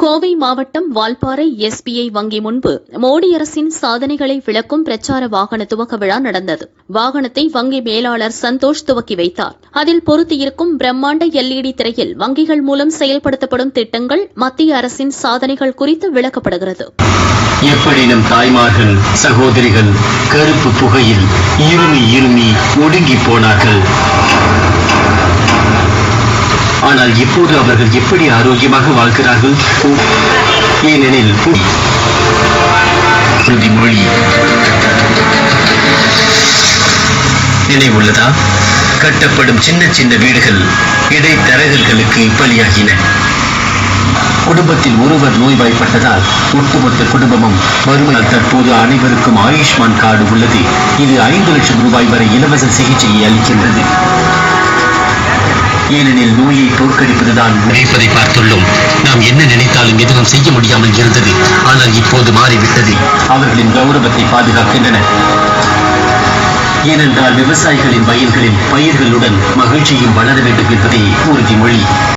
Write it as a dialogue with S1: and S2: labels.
S1: கோவை மாவட்டம் வால்பாறை எஸ்பிஐ வங்கி முன்பு மோடி அரசின் சாதனைகளை விளக்கும் பிரச்சார வாகன துவக்க விழா நடந்தது. வாகனத்தை வங்கி மேலாளர் சந்தோஷ் துவக்கி வைத்தார். அதில் பொருத்தியிருக்கும் பிரம்மாண்ட எல்இடி திரையில் வங்கிகள் மூலம் செயல்படுத்தப்படும் திட்டங்கள் மத்திய அரசின் சாதனைகள் குறித்து விளக்கப்படுகிறது.
S2: எப்படி நம் தாய்மார்கள் சகோதரிகள் கருப்பு புகையில் இருமி இருமி ஒடுங்கி போனார்கள். ஆனால் இப்போது அவர்கள் எப்படி ஆரோக்கியமாக வாழ்கிறார்கள்? ஏனெனில் உறுதிமொழி நினைவுள்ளதா? கட்டப்படும் சின்ன சின்ன வீடுகள் இடைத்தரகர்களுக்கு பலியாகின குடும்பத்தில் ஒருவர் நோய்வாய்ப்பட்டதால் ஒட்டுமொத்த குடும்பமும் வறுமையால் தற்போது அனைவருக்கும் ஆயுஷ்மான் கார்டு உள்ளது. இது ஐந்து லட்சம் ரூபாய் வரை இலவச சிகிச்சையை அளிக்கின்றது. ஏனெனில் நோயை தோற்கடிப்பதுதான் நினைப்பதை பார்த்துள்ளோம். நாம் என்ன நினைத்தாலும் எதுவும் செய்ய முடியாமல் இருந்தது. ஆனால் இப்போது மாறிவிட்டது. அவர்களின் கௌரவத்தை பாதுகாக்கின்றன ஏனென்றால் விவசாயிகளின் வயல்களில் பயிர்களுடன் மகிழ்ச்சியும் வளர வேண்டும் என்பதே உறுதிமொழி